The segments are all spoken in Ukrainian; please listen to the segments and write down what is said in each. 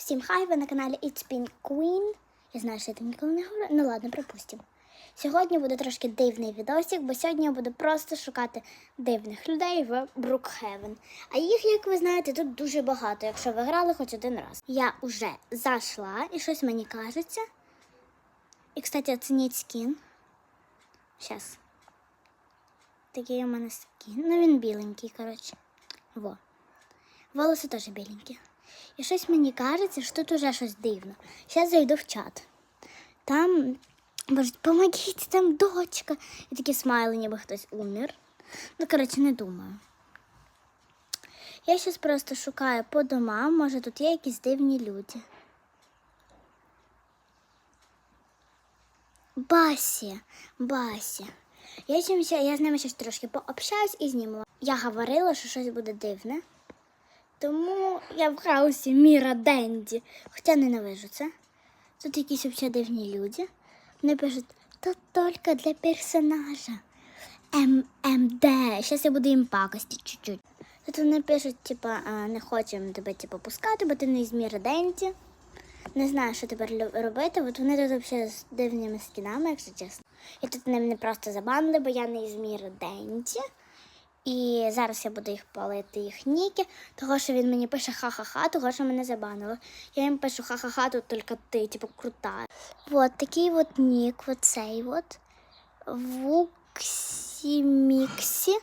Всім хай, ви на каналі It's Pink Queen. Я знаю, що я там ніколи не говорю. Ну ладно, припустимо. Сьогодні буде трошки дивний відосик, бо сьогодні я буду просто шукати дивних людей в Брукхевен. А їх, як ви знаєте, тут дуже багато, якщо ви грали хоч один раз. Я вже зайшла і щось мені кажеться. І, кстати, оцініть скін. Щас. Такий у мене скін. Ну він біленький, коротше. Во. Волоси теж біленькі. І щось мені кажеться, що тут уже щось дивно. Зараз зайду в чат. Там, боже, помогіть, там дочка. І такі смайли, ніби хтось умер. Ну, коротше, не думаю. Я зараз просто шукаю по домам, може тут є якісь дивні люди. Басі, Басі. Я, чимся, я з ними щось трошки пообщаюсь і зніму. Я говорила, що щось буде дивне. Тому я в хаосі Міра Денді. Хоча ненавижу це. Тут якісь взагалі дивні люди. Вони пишуть, то тільки для персонажа. ММД. Зараз я буду їм пакості чуть-чуть. Тут вони пишуть, типа, не хочемо тебе типу, пускати, бо ти не з Міра Денді. Не знаю, що тепер робити. От вони тут взагалі з дивними скінами, якщо чесно. І тут мене просто забанили, бо я не із Міра Денді. І зараз я буду їх палити, їх ніки, того що він мені пише ха-ха-ха, того що мене забанило. Я їм пишу ха-ха-ха, тут тільки ти, типу, крута. Вот такий от нік, от цей от. Вуксі Міксі.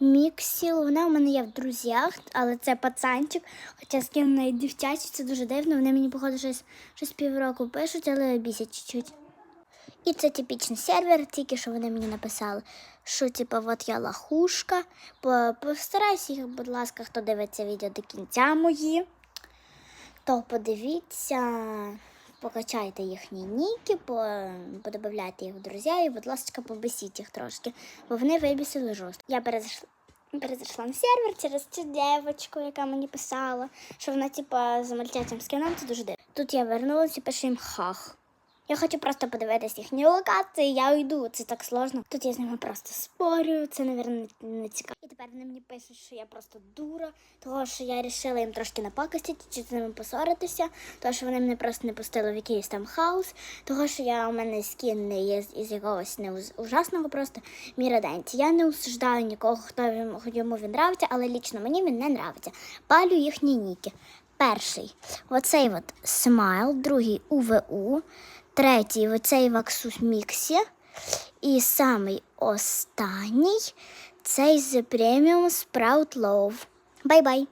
Міксі, вона у мене є в друзях, але це пацанчик. Хоча з ким навіть дівчачі, це дуже дивно. Вони мені, походу, щось, щось півроку пишуть, але бісять чуть-чуть. І це типічний сервер, тільки що вони мені написали, що типу, от я лахушка. По- Постарайся їх, будь ласка, хто дивиться відео до кінця мої, то подивіться, покачайте їхні ніки, по- подобавляйте їх в друзі і, будь ласка, побесіть їх трошки, бо вони вибісили жорстко. Я перезайшла. Перезайшла на сервер через цю дівчинку, яка мені писала, що вона, типа, з мальтятим скином, це дуже дивно. Тут я вернулася і пишу їм хах. Я хочу просто подивитись їхні локації, я йду, це так сложно. Тут я з ними просто спорю, це, мабуть, не цікаво. І тепер вони мені пишуть, що я просто дура, того що я вирішила їм трошки напакостити, чи з ними посоритися, того що вони мене просто не пустили в якийсь там хаос, того що я у мене скін не є із якогось не ужасного просто міраденці. Я не осуждаю нікого, хто йому він нравиться, але лічно мені він не нравиться. Палю їхні ніки. Перший оцей от смайл, другий УВУ, третій оцей Ваксус Міксі. І самий останній цей з преміум Sprout Love. Бай-бай!